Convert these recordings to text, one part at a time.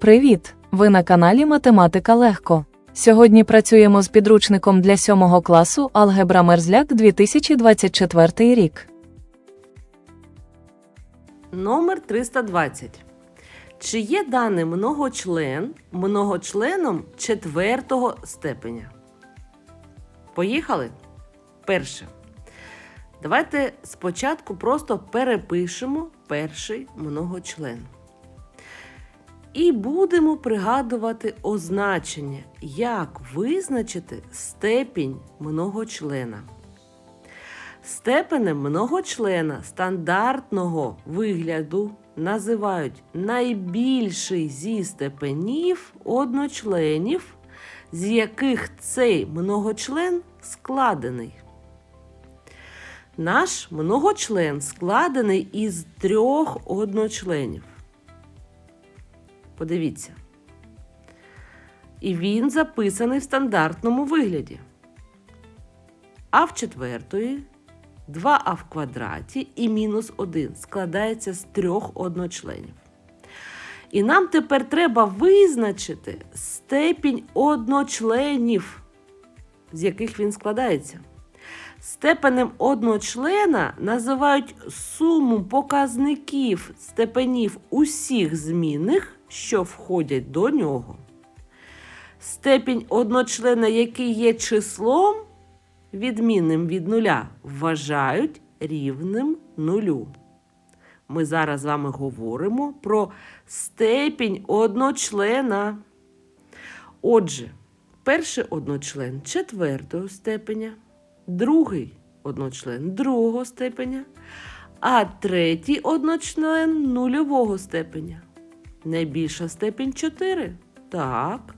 Привіт! Ви на каналі Математика Легко. Сьогодні працюємо з підручником для 7 класу Алгебра Мерзляк 2024 рік. Номер 320. Чи є даний многочлен многочленом четвертого степеня? Поїхали? Перше. Давайте спочатку просто перепишемо перший многочлен. І будемо пригадувати означення, як визначити степінь многочлена. Степенем многочлена стандартного вигляду називають найбільший зі степенів одночленів, з яких цей многочлен складений. Наш многочлен складений із трьох одночленів. Подивіться. І він записаний в стандартному вигляді. А в четвертої 2а в квадраті і мінус 1 складається з трьох одночленів. І нам тепер треба визначити степінь одночленів, з яких він складається. Степенем одночлена називають суму показників степенів усіх змінних, що входять до нього. Степінь одночлена, який є числом, відмінним від нуля, вважають рівним нулю. Ми зараз з вами говоримо про степінь одночлена. Отже, перший одночлен четвертого степеня, другий одночлен другого степеня, а третій одночлен нульового степеня. Найбільша степінь 4. Так.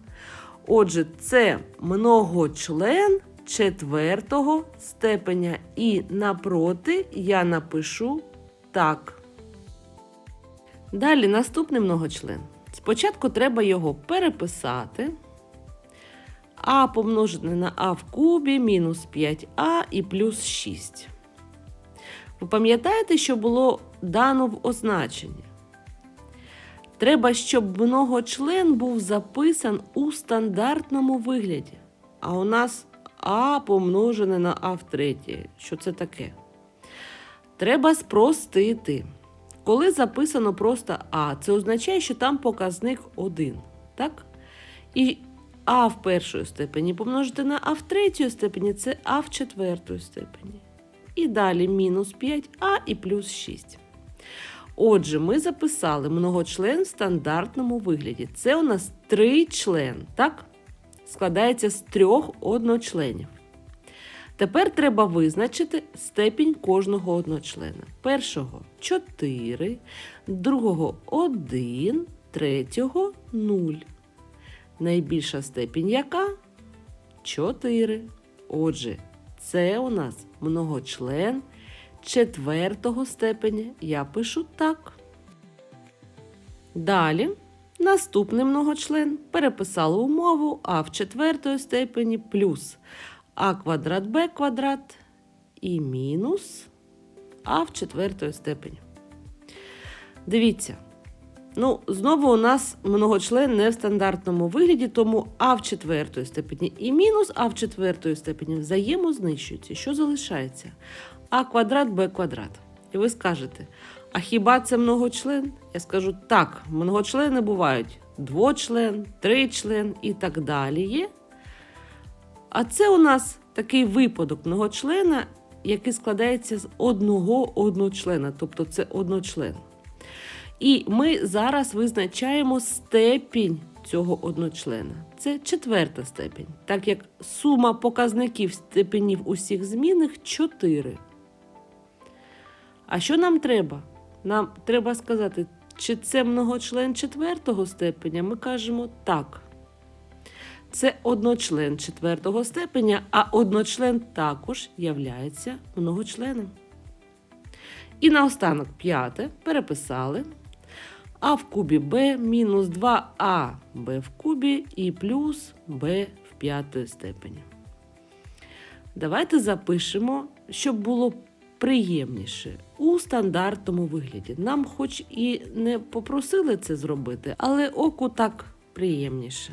Отже, це многочлен четвертого степеня. І напроти я напишу так. Далі наступний многочлен. Спочатку треба його переписати. А помножене на а в кубі мінус 5а і плюс 6. Ви пам'ятаєте, що було дано в означенні? Треба, щоб многочлен був записан у стандартному вигляді. А у нас а помножене на а в третє. Що це таке? Треба спростити. Коли записано просто А, це означає, що там показник 1. Так? І А в першої степені помножити на А в третьої степені це А в четвертої степені. І далі мінус 5а і плюс 6. Отже, ми записали многочлен в стандартному вигляді. Це у нас тричлен, так? Складається з трьох одночленів. Тепер треба визначити степінь кожного одночлена. Першого 4, другого 1, третього 0. Найбільша степінь яка? 4. Отже, це у нас многочлен четвертого степеня. Я пишу так. Далі наступний многочлен переписала умову а в четвертої степені плюс а квадрат б квадрат і мінус а в четвертої степені. Дивіться. Ну, знову у нас многочлен не в стандартному вигляді, тому а в четвертої степені і мінус а в четвертої степені взаємознищуються. Що залишається? А квадрат Б квадрат. І ви скажете, а хіба це многочлен? Я скажу так, многочлени бувають двочлен, тричлен і так далі. А це у нас такий випадок многочлена, який складається з одного одночлена, тобто це одночлен. І ми зараз визначаємо степінь цього одночлена. Це четверта степінь, так як сума показників степенів усіх змінних 4. А що нам треба? Нам треба сказати, чи це многочлен четвертого степеня. Ми кажемо так. Це одночлен четвертого степеня, а одночлен також являється многочленом. І наостанок п'яте переписали. А в кубі b мінус 2а b в кубі і плюс b в п'ятої степені. Давайте запишемо, щоб було приємніше у стандартному вигляді. Нам, хоч і не попросили це зробити, але оку так приємніше.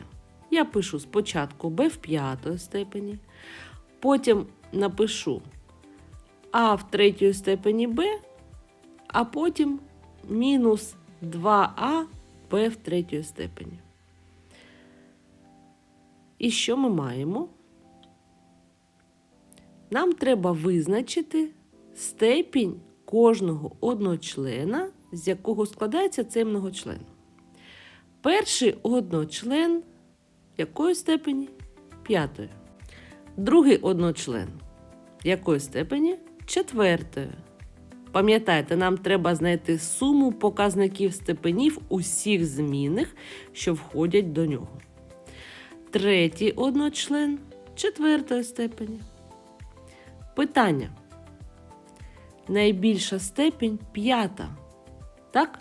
Я пишу спочатку b в п'ятої степені, потім напишу а в третій степені b, а потім мінус 2а b в третій степені. І що ми маємо? Нам треба визначити степінь кожного одночлена, з якого складається цей многочлен. Перший одночлен якої степені? П'ятої. Другий одночлен якої степені? Четвертої. Пам'ятайте, нам треба знайти суму показників степенів усіх змінних, що входять до нього. Третій одночлен четвертої степені. Питання. Найбільша степінь п'ята. Так?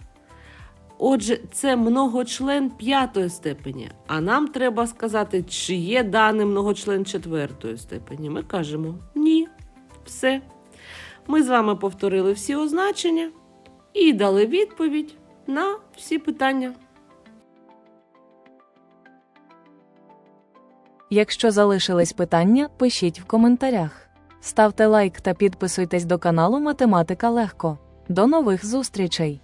Отже, це многочлен п'ятої степені. А нам треба сказати, чи є даний многочлен четвертої степені. Ми кажемо ні. Все. Ми з вами повторили всі означення і дали відповідь на всі питання. Якщо залишились питання, пишіть в коментарях. Ставте лайк та підписуйтесь до каналу Математика Легко. До нових зустрічей!